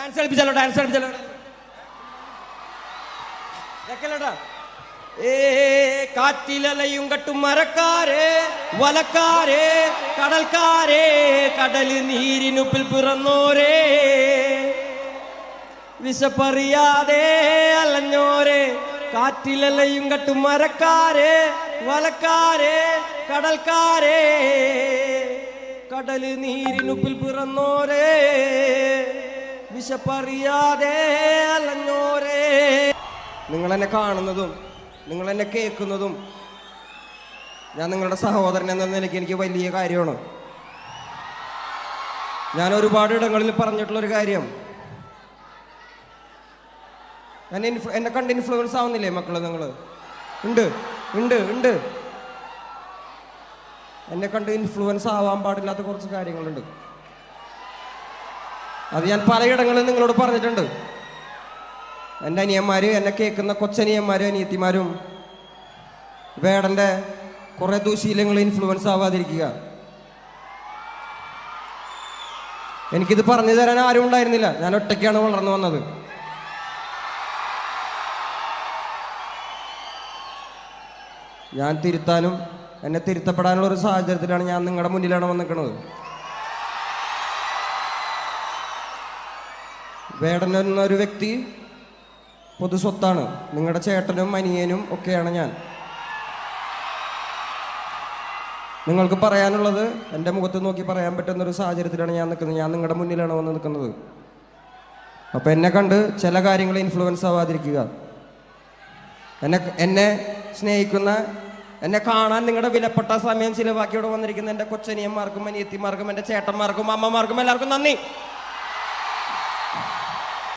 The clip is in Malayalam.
Dance കളിപ്പിച്ചാലോ dance കളിപ്പിച്ചാലോ? ഇതൊക്കെയല്ലോടാ. ഏ കാറ്റിലലയും കട്ടും മരക്കാരേ വലക്കാരേ കടൽക്കാരേ കടൽ നീരിനുപ്പിൽ പിറന്നോരേ. വിശപ്പറിയാതെ അലഞ്ഞോരെ കാറ്റിലലയും കട്ടും മരക്കാരെ വലക്കാരെ കടൽക്കാരെ കടൽ നീരിനുപ്പിൽ പിറന്നോരേ. വിശപ്പറിയാതെ അലഞ്ഞോരേ. നിങ്ങൾ എന്നെ കാണുന്നതും നിങ്ങൾ എന്നെ കേൾക്കുന്നതും ഞാൻ നിങ്ങളുടെ സഹോദരൻ എന്ന നിലയ്ക്ക് എനിക്ക് വലിയ കാര്യമാണ്. ഞാൻ ഒരുപാട് ഇടങ്ങളിൽ പറഞ്ഞിട്ടുള്ളൊരു കാര്യം. ഞാൻ ഇൻഫ്ലു എന്നെ കണ്ട് ഇൻഫ്ലുവൻസ് ആവുന്നില്ലേ മക്കൾ നിങ്ങൾ ഉണ്ട് ഉണ്ട് ഉണ്ട്. എന്നെ കണ്ട് ഇൻഫ്ലുവൻസ് ആവാൻ പാടില്ലാത്ത കുറച്ച് കാര്യങ്ങളുണ്ട്. അത് ഞാൻ പലയിടങ്ങളിൽ നിങ്ങളോട് പറഞ്ഞിട്ടുണ്ട്. എന്റെ അനിയന്മാര് എന്നെ കേൾക്കുന്ന കൊച്ചനിയന്മാരും അനിയത്തിമാരും വേടന്റെ കുറേ ദൂശീലങ്ങൾ ഇൻഫ്ലുവൻസ് ആവാതിരിക്കുക. എനിക്കിത് പറഞ്ഞു തരാൻ ആരും ഉണ്ടായിരുന്നില്ല. ഞാൻ ഒറ്റയ്ക്കാണ് വളർന്നു വന്നത്. ഞാൻ തിരുത്താനും എന്നെ തിരുത്തപ്പെടാനുള്ള ഒരു സാഹചര്യത്തിലാണ് ഞാൻ നിങ്ങളുടെ മുന്നിലാണ് വന്നിരിക്കുന്നത്. വേടൻ എന്നൊരു വ്യക്തി പൊതു സ്വത്താണ്. നിങ്ങളുടെ ചേട്ടനും അനിയനും ഒക്കെയാണ് ഞാൻ. നിങ്ങൾക്ക് പറയാനുള്ളത് എന്റെ മുഖത്ത് നോക്കി പറയാൻ പറ്റുന്ന ഒരു സാഹചര്യത്തിലാണ് ഞാൻ നിൽക്കുന്നത്. ഞാൻ നിങ്ങളുടെ മുന്നിലാണ് വന്ന് നിൽക്കുന്നത്. അപ്പം എന്നെ കണ്ട് ചില കാര്യങ്ങൾ ഇൻഫ്ലുവൻസ് ആവാതിരിക്കുക. എന്നെ എന്നെ സ്നേഹിക്കുന്ന എന്നെ കാണാൻ നിങ്ങളുടെ വിലപ്പെട്ട സമയം ചിലവാക്കിയോട് വന്നിരിക്കുന്ന എന്റെ കൊച്ചനിയന്മാർക്കും അനിയത്തിമാർക്കും എന്റെ ചേട്ടന്മാർക്കും അമ്മമാർക്കും എല്ലാവർക്കും നന്ദി.